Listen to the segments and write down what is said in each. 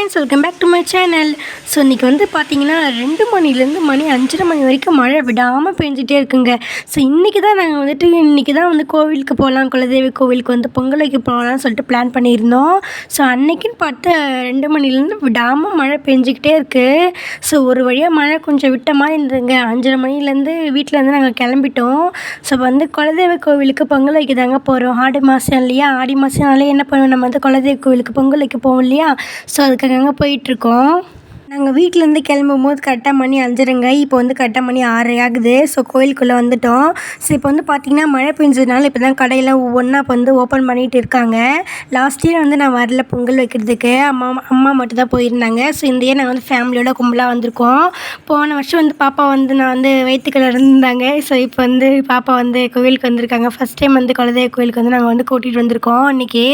Friends welcome back to my channel so இன்றைக்கி வந்து பார்த்தீங்கன்னா ரெண்டு மணிலேருந்து மணி அஞ்சரை மணி வரைக்கும் மழை விடாமல் பெஞ்சிட்டே இருக்குங்க. ஸோ இன்றைக்கி தான் நாங்கள் வந்துட்டு இன்றைக்கி தான் வந்து கோவிலுக்கு போகலாம் குலதெய்வ கோவிலுக்கு வந்து பொங்கல் வைக்க போகலாம்னு சொல்லிட்டு பிளான் பண்ணியிருந்தோம். ஸோ அன்னைக்குன்னு பார்த்து ரெண்டு மணிலேருந்து விடாமல் மழை பெஞ்சிக்கிட்டே இருக்குது ஸோ ஒரு வழியாக மழை கொஞ்சம் விட்ட மாதிரி இருந்ததுங்க. அஞ்சரை மணிலேருந்து வீட்டிலேருந்து நாங்கள் கிளம்பிட்டோம். ஸோ வந்து குலதெய்வ கோவிலுக்கு பொங்கல் வைக்க தாங்க போகிறோம் ஆடி மாதம் இல்லையா? ஆடி மாதம்னாலே என்ன பண்ணுவோம்? நம்ம வந்து குலதெய்வ கோவிலுக்கு பொங்கல் வைக்க போவோம் இல்லையா? ஸோ அதுக்காக அங்கே போயிட்டுருக்கோம். நாங்கள் வீட்டிலேருந்து கிளம்பும் போது கரெக்டாக மணி அஞ்சுருங்க. இப்போ வந்து கரெக்டாக மணி ஆறரை ஆகுது. ஸோ கோயிலுக்குள்ளே வந்துட்டோம். ஸோ இப்போ வந்து பார்த்திங்கன்னா மழை பெஞ்சதுனால இப்போ தான் கடையெல்லாம் ஒவ்வொன்றா இப்போ வந்து ஓப்பன் பண்ணிகிட்டு இருக்காங்க. லாஸ்ட் இயர் வந்து நான் வரல பொங்கல் வைக்கிறதுக்கு. அம்மா அம்மா மட்டும் தான் போயிருந்தாங்க. ஸோ இந்த இயர் நாங்கள் வந்து ஃபேமிலியோட கும்பலாக வந்திருக்கோம். போன வருஷம் வந்து பாப்பா வந்து நான் வந்து வயிற்றுக்குள்ள இருந்தாங்க ஸோ இப்போ வந்து பாப்பா வந்து கோவிலுக்கு வந்திருக்காங்க. ஃபஸ்ட் டைம் வந்து குலதெய்வ கோவிலுக்கு வந்து நாங்கள் வந்து கூட்டிகிட்டு வந்திருக்கோம் இன்றைக்கி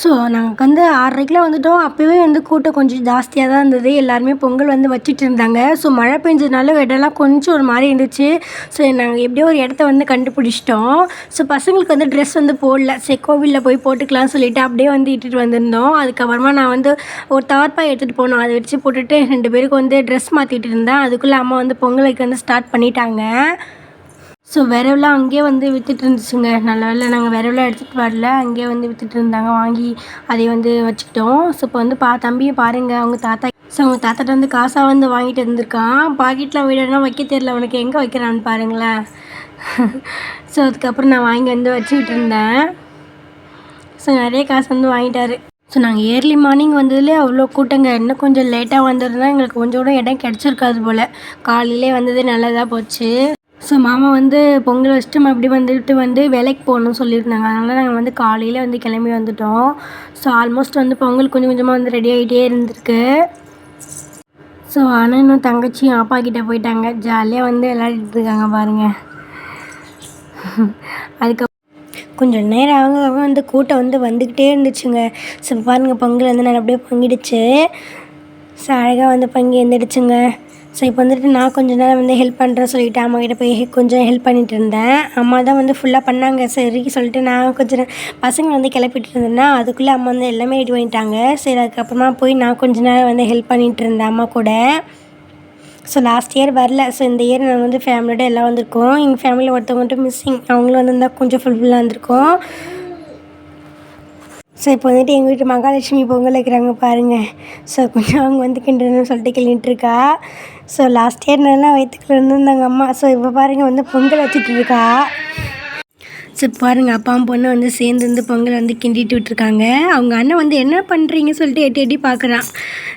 ஸோ நாங்கள் வந்து ஆறரைக்கெலாம் வந்துவிட்டோம் அப்போவே வந்து கூட்டம் கொஞ்சம் ஜாஸ்தியாக தான் இருந்தது. எல்லாருமே பொங்கல் வந்து வச்சுட்டு இருந்தாங்க. ஸோ மழை பெஞ்சதுனால இடம்லாம் கொஞ்சம் ஒரு மாதிரி இருந்துச்சு. ஸோ நாங்கள் எப்படியோ ஒரு இடத்த வந்து கண்டுபிடிச்சிட்டோம். ஸோ பசங்களுக்கு வந்து ட்ரெஸ் வந்து போடல. சரி கோவிலில் போய் போட்டுக்கலாம்னு சொல்லிட்டு அப்படியே வந்து இட்டுட்டு வந்திருந்தோம். அதுக்கப்புறமா நான் வந்து ஒரு தார்ப்பாய் எடுத்துகிட்டு போனோம். அதை வச்சு போட்டுட்டு ரெண்டு பேருக்கு வந்து ட்ரெஸ் மாற்றிட்டு இருந்தேன். அதுக்குள்ளே அம்மா வந்து பொங்கலுக்கு வந்து ஸ்டார்ட் பண்ணிட்டாங்க. ஸோ விரவெல்லாம் அங்கேயே வந்து விற்றுட்டு இருந்துச்சுங்க. நல்ல வேலை நாங்கள் விரவுலாம் எடுத்துகிட்டு வரல. அங்கேயே வந்து விற்றுட்டு இருந்தாங்க. வாங்கி அதை வந்து வச்சுக்கிட்டோம். ஸோ இப்போ வந்து பா தம்பியை பாருங்கள் அவங்க தாத்தா ஸோ அவங்க தாத்தாட்ட வந்து காசாக வந்து வாங்கிட்டு இருந்திருக்கான். பாக்கெட்டில் வீடுனா வைக்க தெரில அவனுக்கு எங்கே வைக்கிறான்னு பாருங்களேன். ஸோ அதுக்கப்புறம் நான் வாங்கி வந்து வச்சுக்கிட்டு இருந்தேன். ஸோ நிறைய காசு வந்து வாங்கிட்டாரு. ஸோ நாங்கள் ஏர்லி மார்னிங் வந்ததுலேயே அவ்வளோ கூட்டங்க. இன்னும் கொஞ்சம் லேட்டாக வந்திருந்தா எங்களுக்கு கொஞ்சம் கூட இடம் கிடச்சிருக்காது போல். காலையிலே வந்தது நல்லதாக போச்சு. ஸோ மாமா வந்து பொங்கல் வச்சுட்டு மறுபடியும் வந்துட்டு வந்து வேலைக்கு போகணும்னு சொல்லியிருந்தாங்க. அதனால் நாங்கள் வந்து காலையில் வந்து கிளம்பி வந்துட்டோம். ஸோ ஆல்மோஸ்ட் வந்து பொங்கல் கொஞ்சம் கொஞ்சமாக வந்து ரெடி ஆகிட்டே இருந்திருக்கு. ஸோ அண்ணனும் தங்கச்சியும் அப்பா கிட்டே போயிட்டாங்க. ஜாலியாக வந்து விளையாடிட்டு இருக்காங்க பாருங்கள் அதுக்கப்புறம் கொஞ்சம் நேரம் ஆக ஆக வந்து கூட்டம் வந்து வந்துக்கிட்டே இருந்துச்சுங்க. ஸோ பாருங்கள் பொங்கல் வந்து நல்லபடியாக பொங்கிடுச்சு. ஸோ அழகாக வந்து பங்கி எழுந்திடுச்சுங்க ஸோ இப்போ வந்துட்டு நான் கொஞ்ச நேரம் வந்து ஹெல்ப் பண்ணுறேன் சொல்லிவிட்டு அம்மா கிட்ட போய் கொஞ்சம் ஹெல்ப் பண்ணிட்டு இருந்தேன். அம்மா தான் வந்து ஃபுல்லாக பண்ணாங்க. சரி சொல்லிட்டு நான் கொஞ்சம் பசங்க வந்து கிளப்பிட்டு இருந்தேன்னா அதுக்குள்ளே அம்மா வந்து எல்லாமே ரெடி பண்ணிட்டாங்க. சரி அதுக்கப்புறமா போய் நான் கொஞ்ச நேரம் வந்து ஹெல்ப் பண்ணிகிட்டு இருந்தேன் அம்மா கூட. ஸோ லாஸ்ட் இயர் வரல. ஸோ இந்த இயர் நான் வந்து ஃபேமிலியோட எல்லாம் வந்திருக்கோம். எங்கள் ஃபேமிலியில் ஒருத்தவங்க மட்டும் மிஸ்ஸிங் அவங்களும் வந்திருந்தால் கொஞ்சம் ஃபுல்ஃபில்லாக இருந்திருக்கோம். ஸோ இப்போ வந்துட்டு எங்கள் வீட்டு மகாலட்சுமி பொங்கல் வைக்கிறாங்க பாருங்கள் ஸோ கொஞ்சம் அவங்க வந்து கிண்டுன்னு சொல்லிட்டு கிள்ளிட்டுருக்கா ஸோ லாஸ்ட் இயர் நல்லா வயிற்றுக்குள்ள இருந்திருந்தாங்க அம்மா. ஸோ இப்போ பாருங்கள் வந்து பொங்கல் வச்சுட்டு இருக்கா ஸோ பாருங்கள் அப்பாவும் பொண்ணு வந்து சேர்ந்து வந்து பொங்கல் வந்து கிண்டிட்டு விட்டுருக்காங்க. அவங்க அண்ணன் வந்து என்ன பண்ணுறீங்க சொல்லிட்டு எட்டி எட்டி பார்க்குறான்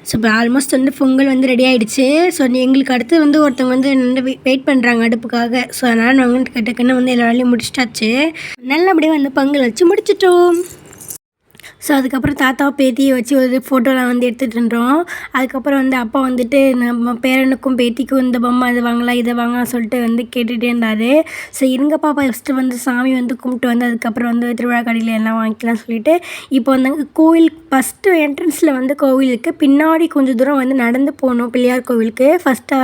ஸோ இப்போ ஆல்மோஸ்ட் வந்து பொங்கல் வந்து ரெடி ஆகிடுச்சு ஸோ எங்களுக்கு அடுத்து வந்து ஒருத்தவங்க வந்து நின்று வெயிட் பண்ணுறாங்க அடுப்புக்காக. ஸோ அதனால் நாங்கள் டக்குன்னு வந்து எல்லா வேலையும் முடிச்சிட்டாச்சு. நல்லபடியாக வந்து பொங்கல் வச்சு முடிச்சிட்டோம். ஸோ அதுக்கப்புறம் தாத்தா பேத்தியை வச்சு ஒரு ஃபோட்டோலாம் வந்து எடுத்துகிட்டு இருந்தோம். அதுக்கப்புறம் வந்து அப்பா வந்துட்டு நம்ம பேரனுக்கும் பேத்திக்கும் இந்த பொம்மை அது வாங்கலாம் இதை வாங்கலாம் சொல்லிட்டு வந்து கேட்டுகிட்டே இருந்தார். ஸோ எங்கள் பாப்பா ஃபஸ்ட்டு வந்து சாமி வந்து கும்பிட்டு வந்து அதுக்கப்புறம் வந்து திருவிழா கடையில் எல்லாம் வாங்கிக்கலாம் சொல்லிட்டு இப்போ வந்து கோவில் ஃபஸ்ட்டு என்ட்ரன்ஸில் வந்து கோவிலுக்கு பின்னாடி கொஞ்சம் தூரம் வந்து நடந்து போகணும் பிள்ளையார் கோவிலுக்கு. ஃபஸ்ட்டு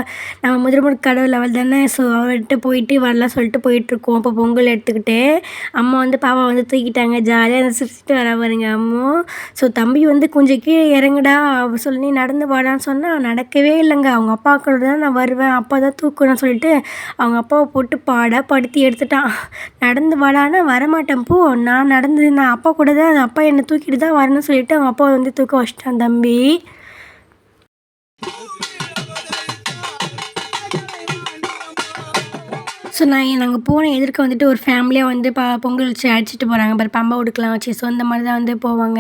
நம்ம முதல்முறை கடவுள் அவள் தானே ஸோ அவர்கிட்ட போயிட்டு வரலாம் சொல்லிட்டு போயிட்டுருக்கோம் இப்போ பொங்கல் எடுத்துக்கிட்டு அம்மா வந்து பாப்பா வந்து தூக்கிட்டாங்க ஜாலியாக சிரிச்சிட்டு வர பாருங்க. அம்மோ ஸோ தம்பி வந்து கொஞ்சம் கீழே இறங்குடா அவ சொல்லி நடந்து வாடான்னு சொன்னால் நடக்கவே இல்லைங்க. அவங்க அப்பா கூட தான் நான் வருவேன். அப்பா தான் தூக்கணும்னு சொல்லிட்டு அவங்க அப்பாவை போட்டு பாட படுத்தி எடுத்துட்டான். நடந்து வாடான்னா வரமாட்டேன் போ. நான் நடந்து நான் அப்பா கூட தான் அப்பா என்னை தூக்கிட்டு தான் வரணும்னு சொல்லிட்டு அவங்க அப்பாவை வந்து தூக்க வச்சிட்டான் தம்பி. ஸோ நான் நாங்கள் போன எதிர்க்க வந்துட்டு ஒரு ஃபேமிலியாக வந்து ப பொங்கல் வச்சு அடிச்சுட்டு போகிறாங்க பாரு பம்பை உடுக்கலாம் வச்சு. ஸோ இந்த மாதிரி தான் வந்து போவாங்க.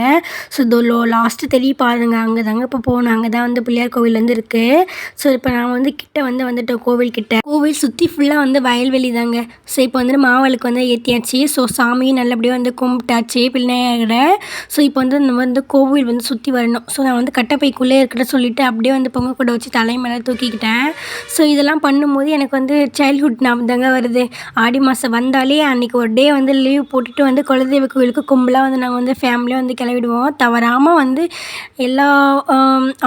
ஸோ இதோ லோ லாஸ்ட்டு தெரிய பாருங்க. அங்கே தாங்க இப்போ போகணும் அங்கே தான் வந்து பிள்ளையார் கோவில் வந்து இருக்குது ஸோ இப்போ நான் வந்து கிட்ட வந்து வந்துட்டோம் கோவில் கிட்ட. கோவில் சுற்றி ஃபுல்லாக வந்து வயல்வெளி தாங்க. ஸோ இப்போ வந்து மாவளுக்கு வந்து ஏற்றியாச்சு ஸோ சாமியும் நல்லபடியாக வந்து கும்பிட்டாச்சு பிள்ளையார. ஸோ இப்போ வந்து நம்ம வந்து கோவில் வந்து சுற்றி வரணும். ஸோ நான் வந்து கட்டப்பைக்குள்ளே இருக்கிற சொல்லிவிட்டு அப்படியே வந்து பொங்கல் கூட வச்சு தலை மேலே தூக்கிக்கிட்டேன். ஸோ இதெல்லாம் பண்ணும்போது எனக்கு வந்து சைல்ட்ஹுட் ஞாபகம் தாங்க வருது? ஆடி மாதம் வந்தாலே அன்றைக்கி ஒரு டே வந்து லீவ் போட்டுட்டு வந்து குலதெய்வ கோவிலுக்கு கும்பலாக வந்து நாங்கள் வந்து ஃபேமிலியாக வந்து கிளம்பிடுவோம். தவறாமல் வந்து எல்லா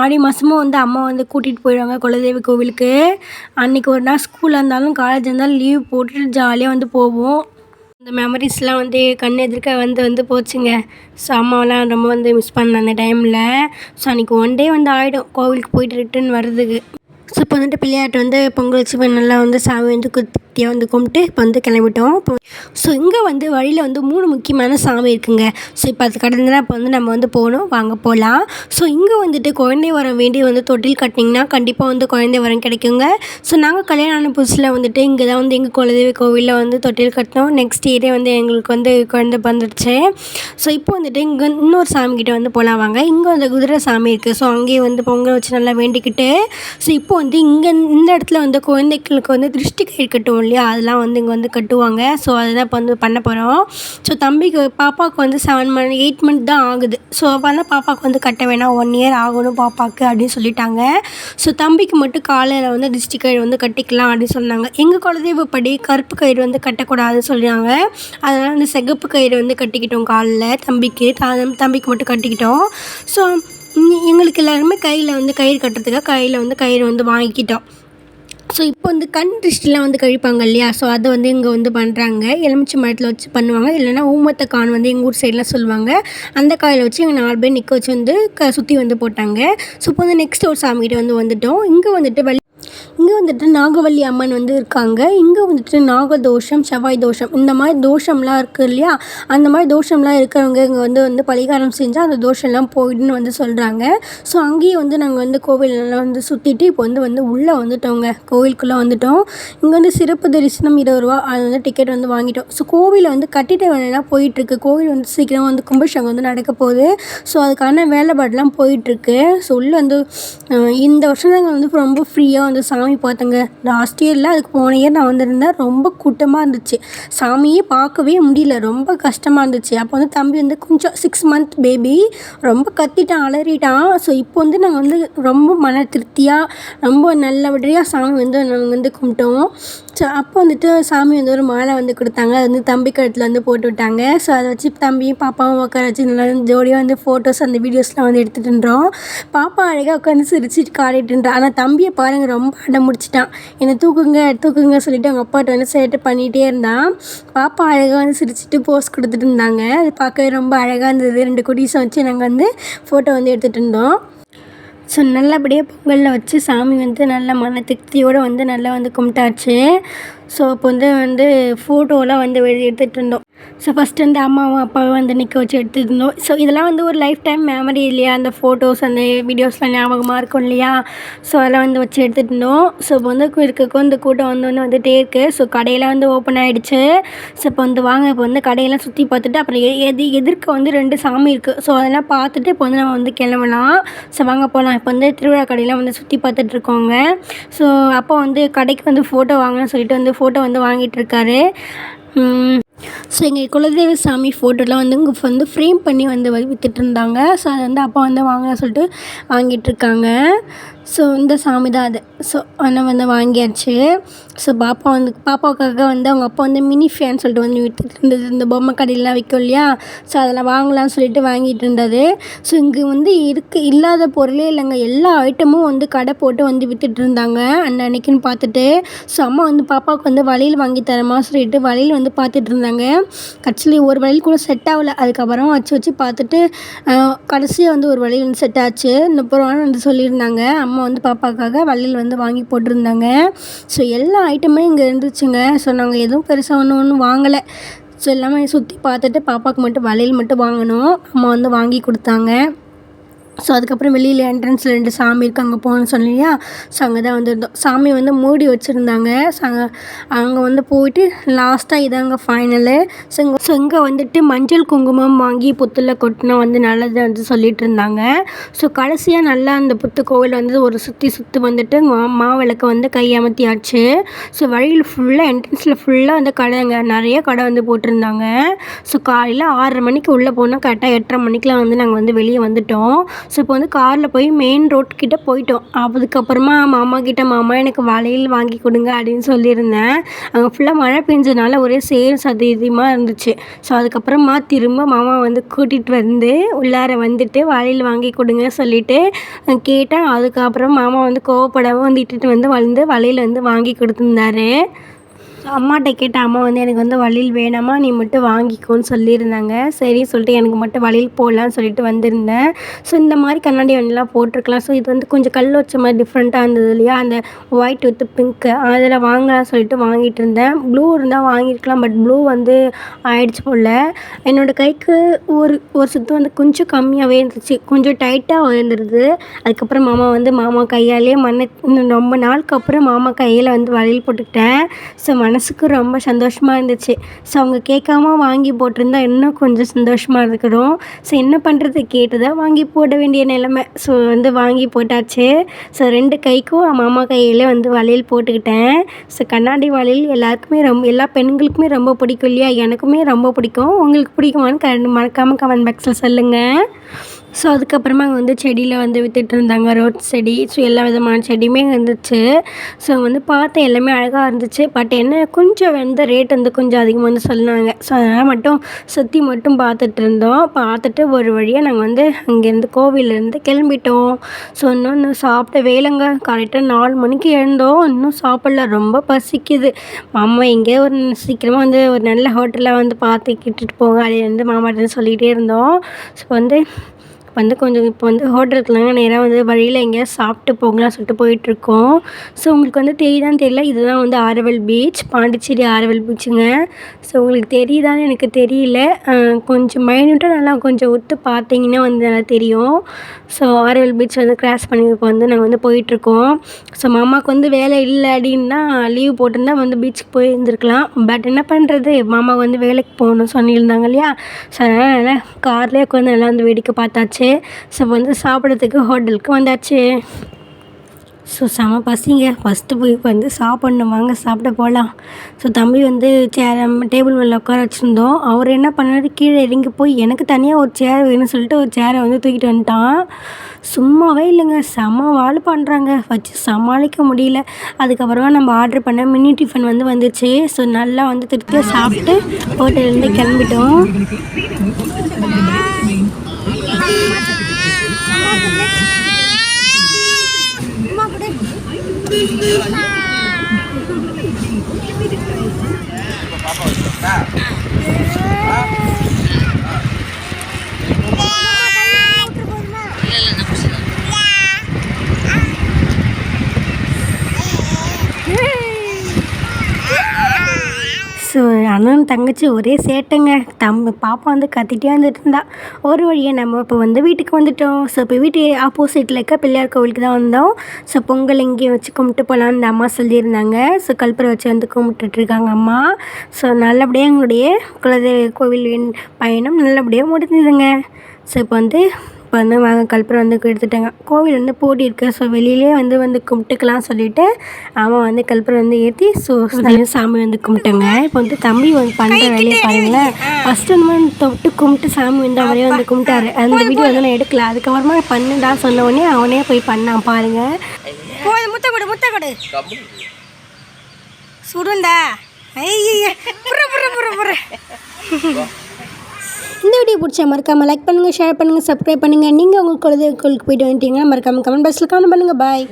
ஆடி மாதமும் வந்து அம்மா வந்து கூட்டிகிட்டு போயிடுவாங்க குலதெய்வ கோவிலுக்கு. அன்றைக்கி ஒரு நாள் ஸ்கூலாக இருந்தாலும் காலேஜ் இருந்தாலும் லீவ் போட்டுட்டு ஜாலியாக வந்து போவோம். அந்த மெமரிஸ்லாம் வந்து கண் எதிர்க்க வந்து வந்து போச்சுங்க. ஸோ அம்மாவெல்லாம் ரொம்ப வந்து மிஸ் பண்ணேன் அந்த டைமில் ஸோ அன்றைக்கி ஒன் டே வந்து ஆகிடும் கோவிலுக்கு போயிட்டு ரிட்டன் வர்றதுக்கு. ஸோ இப்போ வந்துட்டு பிள்ளையாட்டு வந்து பொங்கல் வச்சு நல்லா வந்து சாமி வந்து குத்தியாக வந்து கும்பிட்டு இப்போ வந்து கிளம்பிட்டோம். இப்போ ஸோ இங்கே வந்து வழியில் வந்து மூணு முக்கியமான சாமி இருக்குங்க. ஸோ இப்போ அது கடந்துனா தான் இப்போ வந்து நம்ம வந்து போகணும். வாங்க போகலாம். ஸோ இங்கே வந்துட்டு குழந்தை வரம் வேண்டி வந்து தொட்டில் கட்டினீங்கன்னா கண்டிப்பாக வந்து குழந்தை வரம் கிடைக்குங்க. ஸோ நாங்கள் கல்யாணம் ஆன புதுசில் வந்துட்டு இங்கே தான் வந்து எங்கள் குலதெய்வ கோவிலில் வந்து தொட்டில் கட்டினோம். நெக்ஸ்ட் இயரே வந்து எங்களுக்கு வந்து குழந்தை பிறந்துடுச்சு ஸோ இப்போ வந்துட்டு இங்கே இன்னொரு சாமி கிட்டே வந்து போகலாம் வாங்க. இங்கே வந்து குதிரை சாமி இருக்குது ஸோ அங்கேயே வந்து பொங்கல் வச்சு நல்லா வேண்டிக்கிட்டு. ஸோ இப்போ வந்து இங்கே இந்த இடத்துல வந்து குழந்தைகளுக்கு வந்து திருஷ்டி கயிறு கட்டுவோம் இல்லையா? அதெல்லாம் வந்து இங்கே வந்து கட்டுவாங்க. ஸோ அதுதான் இப்போ வந்து பண்ண போகிறோம் ஸோ தம்பிக்கு பாப்பாவுக்கு வந்து செவன் மந்த் எயிட் மந்த் தான் ஆகுது. ஸோ அப்போ பாப்பாவுக்கு வந்து கட்ட வேணாம். ஒன் இயர் ஆகணும் பாப்பாவுக்கு அப்படின்னு சொல்லிட்டாங்க. ஸோ தம்பிக்கு மட்டும் காலையில் வந்து டிஸ்ட்ரிக் கயிறு வந்து கட்டிக்கலாம் அப்படின்னு சொன்னாங்க. எங்கள் குலதெய்வப்படி கருப்பு கயிறு வந்து கட்டக்கூடாதுன்னு சொல்கிறாங்க அதனால் வந்து சிகப்பு கயிறு வந்து கட்டிக்கிட்டோம் காலில் தம்பிக்கு. தம்பிக்கு மட்டும் கட்டிக்கிட்டோம். ஸோ எங்களுக்கு எல்லாருமே கையில் வந்து கயிறு கட்டுறதுக்காக கையில் வந்து கயிறு வந்து வாங்கிக்கிட்டோம். ஸோ இப்போ வந்து கண் திருஷ்டிலாம் வந்து கழிப்பாங்க இல்லையா? ஸோ அதை வந்து இங்கே வந்து பண்ணுறாங்க எலுமிச்சை மரத்தில் வச்சு பண்ணுவாங்க. இல்லைனா ஊமத்த கான் வந்து எங்கள் ஊர் சைட்லாம் சொல்லுவாங்க. அந்த காயில் வச்சு எங்கள் நாலு பேர் நிற்க வச்சு வந்து க சுற்றி வந்து போட்டாங்க. ஸோ இப்போ வந்து நெக்ஸ்ட் ஒரு சாமிகிட்ட வந்து வந்துட்டோம். இங்கே வந்துட்டு இங்கே வந்துட்டு நாகவல்லி அம்மன் வந்து இருக்காங்க. இங்கே வந்துட்டு நாகதோஷம் செவ்வாய் தோஷம் இந்த மாதிரி தோஷம்லாம் இருக்குது இல்லையா? அந்த மாதிரி தோஷம்லாம் இருக்கிறவங்க இங்கே வந்து வந்து பரிகாரம் செஞ்சால் அந்த தோஷம்லாம் போயிடுன்னு வந்து சொல்கிறாங்க ஸோ அங்கேயே வந்து நாங்கள் வந்து கோவிலெல்லாம் வந்து சுற்றிட்டு இப்போ வந்து வந்து உள்ளே வந்துட்டோங்க. கோவிலுக்குள்ளே வந்துட்டோம். இங்கே வந்து சிறப்பு தரிசனம் இருபது ரூபா. அது வந்து டிக்கெட் வந்து வாங்கிட்டோம். ஸோ கோவிலை வந்து கட்டிட வேலையெல்லாம் போயிட்டுருக்கு. கோவில் வந்து சீக்கிரம் வந்து கும்பசங்கம் வந்து நடக்க போகுது. ஸோ அதுக்கான வேலைப்பாடெலாம் போயிட்டுருக்கு. ஸோ உள்ளே வந்து இந்த வருஷம் நாங்கள் வந்து ரொம்ப ஃப்ரீயாக வந்து சாமி சாமி பார்த்தேங்க. லாஸ்ட் இயரில் அதுக்கு போன இயர் நான் வந்திருந்தேன். ரொம்ப கூட்டமாக இருந்துச்சு. சாமியே பார்க்கவே முடியல. ரொம்ப கஷ்டமாக இருந்துச்சு. அப்போ வந்து தம்பி வந்து கொஞ்சம் சிக்ஸ் மந்த் பேபி ரொம்ப கத்திட்டான் அலறிட்டான். ஸோ இப்போ வந்து நாங்கள் வந்து ரொம்ப மன திருப்தியாக ரொம்ப நல்லபடியாக சாமி வந்து நாங்கள் வந்து கும்பிட்டோம். ஸோ அப்போ வந்துட்டு சாமி வந்து ஒரு மாலை வந்து கொடுத்தாங்க. அது வந்து தம்பி கழுத்தில் வந்து போட்டு விட்டாங்க. ஸோ அதை வச்சு தம்பியும் பாப்பாவும் உட்கார வச்சு நல்லா ஜோடியாக வந்து ஃபோட்டோஸ் அந்த வீடியோஸ்லாம் வந்து எடுத்துகிட்டு இருந்தோம். பாப்பா அழகாக உட்காந்து சிரிச்சிட்டு காடிட்டு ஆனால் தம்பியை பாருங்க ரொம்ப அடம் முடிச்சிட்டான் என்னை தூக்குங்க தூக்குங்க சொல்லிட்டு அவங்க அப்பாட்ட வந்து சேட்டை பண்ணிகிட்டே இருந்தான். பாப்பா அழகாக வந்து சிரிச்சிட்டு போஸ் கொடுத்துட்டு இருந்தாங்க. அது பார்க்கவே ரொம்ப அழகாக இருந்தது. ரெண்டு குட்டீஸை வச்சு நாங்கள் வந்து ஃபோட்டோ வந்து எடுத்துகிட்டு இருந்தோம். ஸோ நல்லபடியாக பொங்கலில் வச்சு சாமி வந்து நல்ல மன திருப்தியோடு வந்து நல்லா வந்து கும்பிட்டாச்சு. ஸோ இப்போ வந்து வந்து ஃபோட்டோலாம் வந்து வெளியே எடுத்துகிட்டு இருந்தோம் ஸோ ஃபஸ்ட்டு வந்து அம்மாவும் அப்பாவும் வந்து நிற்க வச்சு எடுத்துகிட்டு இருந்தோம் ஸோ இதெல்லாம் வந்து ஒரு லைஃப் டைம் மெமரி இல்லையா? அந்த ஃபோட்டோஸ் அந்த வீடியோஸ்லாம் ஞாபகமாக இருக்கும் இல்லையா? ஸோ அதெல்லாம் வந்து வச்சு எடுத்துகிட்டு இருந்தோம் ஸோ இப்போ வந்து இருக்கக்கும் இந்த கூட்டம் வந்து வந்து வந்துகிட்டே இருக்குது ஸோ கடையெல்லாம் வந்து ஓப்பன் ஆகிடுச்சு ஸோ இப்போ வந்து வாங்க இப்போ வந்து கடையெல்லாம் சுற்றி பார்த்துட்டு அப்புறம் எ- எது எதிர்க்க வந்து ரெண்டு சாமி இருக்குது ஸோ அதெல்லாம் பார்த்துட்டு இப்போ வந்து நம்ம வந்து கிளம்பலாம். ஸோ வாங்க போகலாம் இப்போ வந்து திருவிழா கடையெல்லாம் வந்து சுற்றி பார்த்துட்டு இருக்கோங்க. ஸோ அப்பா வந்து கடைக்கு வந்து ஃபோட்டோ வாங்கணும்னு சொல்லிட்டு வந்து ஃபோட்டோ வந்து வாங்கிட்டு இருக்காரு. ஸோ எங்கள் குலதெய்வ சாமி ஃபோட்டோலாம் வந்து இங்கே வந்து ஃப்ரேம் பண்ணி வந்து விற்றுட்ருந்தாங்க வித்துட்டு இருந்தாங்க. ஸோ அதை வந்து அப்பா வந்து வாங்க சொல்லிட்டு வாங்கிட்டு இருக்காங்க. ஸோ இந்த சாமி தான் அது. ஸோ ஆனால் வந்து வாங்கியாச்சு. ஸோ பாப்பா வந்து பாப்பாவுக்காக வந்து அவங்க அப்பா வந்து மினி ஃபேன் சொல்லிட்டு வந்து வித்துட்டு இருந்தது. இந்த பொம்மை கடையிலாம் விற்கும் இல்லையா? ஸோ அதெல்லாம் வாங்கலாம்னு சொல்லிட்டு வாங்கிட்டு இருந்தது. ஸோ இங்கே வந்து இருக்கு இல்லாத பொருளே இல்லைங்க. எல்லா ஐட்டமும் வந்து கடை போட்டு வந்து விற்றுட்டு இருந்தாங்க அன்னன்னைக்குன்னு பார்த்துட்டு. ஸோ அம்மா வந்து பாப்பாவுக்கு வந்து வளையல் வாங்கி தரமா சொல்லிட்டு வளையல் வந்து பார்த்துட்டு இருந்தாங்க. ஆக்சுவலி ஒரு வளையல் கூட செட் ஆகல. அதுக்கப்புறம் வச்சு வச்சு பார்த்துட்டு கடைசியாக வந்து ஒரு வளையல் வந்து செட் ஆச்சு. அப்புறம் வந்து சொல்லியிருந்தாங்க. அம்மா அம்மா வந்து பாப்பாக்காக வளையல் வந்து வாங்கி போட்டிருந்தாங்க. ஸோ எல்லா ஐட்டமே இங்கே இருந்துச்சுங்க. ஸோ நாங்கள் எதுவும் பெருசாக ஒன்றும் ஒன்றும் வாங்கலை. ஸோ எல்லாமே சுற்றி பார்த்துட்டு பாப்பாவுக்கு மட்டும் வளையல் மட்டும் வாங்கினோம் அம்மா வந்து வாங்கி கொடுத்தாங்க. ஸோ அதுக்கப்புறம் வெளியில் என்ட்ரன்ஸில் ரெண்டு சாமி இருக்குது அங்கே போகணும்னு சொன்னியா ஸோ அங்கே தான் வந்திருந்தோம். சாமி வந்து மூடி வச்சுருந்தாங்க. ஸோ அங்கே அங்கே வந்து போயிட்டு லாஸ்ட்டாக இதாங்க ஃபைனலு ஸோ இங்கே ஸோ இங்கே வந்துட்டு மஞ்சள் குங்குமம் வாங்கி புத்தில் கொட்டினா வந்து நல்லது வந்து சொல்லிட்டு இருந்தாங்க. ஸோ கடைசியாக நல்லா அந்த புத்து கோவில் வந்து ஒரு சுற்றி சுற்றி வந்துட்டு மா மாவிளக்கு வந்து கையமர்த்தியாச்சு ஸோ வழியில் ஃபுல்லாக என்ட்ரன்ஸில் ஃபுல்லாக வந்து கடைங்க. நிறைய கடை வந்து போட்டிருந்தாங்க. ஸோ காலையில் ஆறரை மணிக்கு உள்ளே போனால் கரெக்டாக எட்டரை மணிக்கெலாம் வந்து நாங்கள் வந்து வெளியே வந்துட்டோம். ஸோ இப்போ வந்து காரில் போய் மெயின் ரோட்கிட்ட போயிட்டோம். அதுக்கப்புறமா மாமா கிட்ட மாமா எனக்கு வளையல் வாங்கி கொடுங்க அப்படின்னு சொல்லியிருந்தேன். அங்கே ஃபுல்லாக மழை பெஞ்சதுனால ஒரே சேர் சதீதமாக இருந்துச்சு. ஸோ அதுக்கப்புறமா திரும்ப மாமா வந்து கூட்டிகிட்டு வந்து உள்ளார வந்துட்டு வளையல் வாங்கி கொடுங்க சொல்லிட்டு கேட்டேன் அதுக்கப்புறம் மாமா வந்து கோவப்படாமல் வந்து இட்டுட்டு வந்து வந்து வளையல் வந்து வாங்கி கொடுத்துருந்தாரு. அம்மாட்ட கேட்டேன் அம்மா வந்து எனக்கு வந்து வளையல் வேணாமா? நீ மட்டும் வாங்கிக்கோன்னு சொல்லியிருந்தாங்க. சரி சொல்லிட்டு எனக்கு மட்டும் வளையல் போடலான்னு சொல்லிட்டு வந்திருந்தேன். ஸோ இந்த மாதிரி கண்ணாடி வண்டிலாம் போட்டிருக்கலாம். ஸோ இது வந்து கொஞ்சம் கல் வச்ச மாதிரி டிஃப்ரெண்ட்டாக இருந்தது இல்லையா? அந்த ஒயிட் வித் பிங்க்கு அதில் வாங்கலாம் சொல்லிட்டு வாங்கிட்டு இருந்தேன். ப்ளூ இருந்தால் வாங்கியிருக்கலாம் பட் ப்ளூ வந்து ஆயிடுச்சு போல். என்னோடய கைக்கு ஒரு ஒரு சுத்தம் வந்து கொஞ்சம் கம்மியாகவே இருந்துச்சு. கொஞ்சம் டைட்டாக இருந்துருது அதுக்கப்புறம் மாமா வந்து மாமா கையாலே மண்ணை இன்னும் ரொம்ப நாளுக்கு அப்புறம் மாமா கையில் வந்து வளையல் போட்டுக்கிட்டேன். ஸோ மனசுக்கு ரொம்ப சந்தோஷமாக இருந்துச்சு. ஸோ அவங்க கேட்காம வாங்கி போட்டிருந்தா இன்னும் கொஞ்சம் சந்தோஷமாக இருக்கிறோம். ஸோ என்ன பண்ணுறது கேட்டு தான் வாங்கி போட வேண்டிய நிலமை. ஸோ வந்து வாங்கி போட்டாச்சு. ஸோ ரெண்டு கைக்கும் மாமா கையில் வந்து வளையல் போட்டுக்கிட்டேன். ஸோ கண்ணாடி வளையல் எல்லாருக்குமே ரொம்ப எல்லா பெண்களுக்குமே ரொம்ப பிடிக்கும் இல்லையா? எனக்குமே ரொம்ப பிடிக்கும். உங்களுக்கு பிடிக்குமான்னு க மறக்காமல் கமெண்ட் பாக்ஸில் சொல்லுங்கள் ஸோ அதுக்கப்புறமா அங்கே வந்து செடியில் வந்து வித்துட்டு இருந்தாங்க. ரோட் செடி ஸோ எல்லா விதமான செடியுமே இருந்துச்சு. ஸோ வந்து பார்த்த எல்லாமே அழகாக இருந்துச்சு. பட் என்ன கொஞ்சம் வந்து ரேட் வந்து கொஞ்சம் அதிகமாக வந்து சொன்னாங்க. ஸோ அதனால் மட்டும் சுற்றி மட்டும் பார்த்துட்டு இருந்தோம். பார்த்துட்டு ஒரு வழியாக நாங்கள் வந்து அங்கேருந்து கோவிலேருந்து கிளம்பிட்டோம். ஸோ இன்னும் சாப்பிட்ட வேலைங்க. கரெக்டாக நாலு மணிக்கு எழுந்தோம். இன்னும் சாப்பிடல. ரொம்ப பசிக்குது. மாமா எங்கேயோ ஒரு சீக்கிரமாக வந்து ஒரு நல்ல ஹோட்டலில் வந்து பார்த்து கிட்டுட்டு போங்க. அப்படின்னு வந்து மாமாட்ட சொல்லிகிட்டே இருந்தோம். ஸோ வந்து வந்து கொஞ்சம் இப்போ வந்து ஹோட்டலுக்குலாம் நேராக வந்து வழியில் எங்கேயாவது சாப்பிட்டு போகலாம் சொல்லிட்டு போயிட்டுருக்கோம். ஸோ உங்களுக்கு வந்து தெரியுதான்னு தெரியல. இதுதான் வந்து ஆரவல் பீச். பாண்டிச்சேரி ஆரவல் பீச்சுங்க. ஸோ உங்களுக்கு தெரியுதான்னு எனக்கு தெரியல. கொஞ்சம் மைன்யூட்டாக நல்லா கொஞ்சம் ஒத்து பார்த்தீங்கன்னா வந்து நல்லா தெரியும். ஸோ ஆரவல் பீச் வந்து கிராஸ் பண்ணி இப்போ வந்து நாங்கள் வந்து போயிட்டுருக்கோம். ஸோ மாமாவுக்கு வந்து வேலை இல்லை அப்படின்னா லீவ் போட்டிருந்தா வந்து பீச்சுக்கு போயிருந்துருக்கலாம். பட் என்ன பண்ணுறது மாமா வந்து வேலைக்கு போகணும் சொல்லியிருந்தாங்க இல்லையா? ஸோ அதனால் நல்லா கார்லேயே உட்காந்து நல்லா வந்து வேடிக்கை பார்த்தாச்சு. ஸோ வந்து சாப்பிட்றதுக்கு ஹோட்டலுக்கு வந்தாச்சு. ஸோ செம பசிங்க. ஃபஸ்ட்டு போய் வந்து சாப்பிட்ணும். வாங்க சாப்பிட போகலாம் ஸோ தம்பி வந்து சேர் டேபிள் மேலே உட்கார வச்சுருந்தோம். அவர் என்ன பண்ணாரு? கீழே இறங்கி போய் எனக்கு தனியாக ஒரு சேர் வேணும்னு சொல்லிட்டு ஒரு சேரை வந்து தூக்கிட்டு வந்துட்டான். சும்மாவே இல்லைங்க. செம வாழ் பண்ணுறாங்க வச்சு சமாளிக்க முடியல. அதுக்கப்புறமா நம்ம ஆர்டர் பண்ண மினி டிஃபன் வந்து வந்துச்சு. ஸோ நல்லா வந்து திருப்தியாக சாப்பிட்டு ஹோட்டல்லேருந்து கிளம்பிட்டோம். ஸோ அண்ணன் தங்கச்சி ஒரே சேட்டைங்க. தம் பாப்பா வந்து கத்திட்டே வந்துட்டு இருந்தா ஒரு வழியாக நம்ம இப்போ வந்து வீட்டுக்கு வந்துட்டோம். ஸோ இப்போ வீட்டு ஆப்போசிட்டில் இருக்க பிள்ளையார் கோவிலுக்கு தான் வந்தோம். ஸோ பொங்கல் இங்கேயும் வச்சு கும்பிட்டு போகலான்னு இந்த அம்மா சொல்லியிருந்தாங்க. ஸோ கல்பரை வச்சு வந்து கும்பிட்டுட்ருக்காங்க அம்மா. ஸோ நல்லபடியாக எங்களுடைய குலதெய்வ கோவில் பயணம் நல்லபடியாக முடிஞ்சுதுங்க. ஸோ இப்போ வந்து இப்போ வந்து வாங்க கல்பரை வந்து எடுத்துட்டாங்க. கோவில் வந்து போட்டி இருக்குது ஸோ வெளியிலே வந்து வந்து கும்பிட்டுக்கலாம் சொல்லிட்டு அவன் வந்து கல்பரை வந்து ஏற்றி ஸோ சாமி வந்து கும்பிட்டாங்க. இப்போ வந்து தம்பி வந்து பண்ணுற வேலையை பாருங்களேன். ஃபஸ்ட்டு வந்து தொட்டு கும்பிட்டு சாமி வந்து அவரே வந்து கும்பிட்டாரு. அந்த வீடியோ வந்து நான் எடுக்கல. அதுக்கப்புறமா பண்ணுடா சொன்ன உடனே அவனே போய் பண்ணான் பாருங்க. முத்த கொடு முத்த கொடு. சுடுண்டா? ஐய புற புற புற புற இந்த வீடியோ பிடிச்சா மறக்காமல் லைக் பண்ணுங்கள் ஷேர் பண்ணுங்கள் சப்ஸ்கிரைப் பண்ணுங்கள் நீங்கள் உங்கள் குழந்தை கோயிலுக்கு போயிட்டு வந்துட்டீங்கன்னா மறக்காமல் கமெண்ட் பாக்ஸில் கமெண்ட் பண்ணுங்கள் பாய்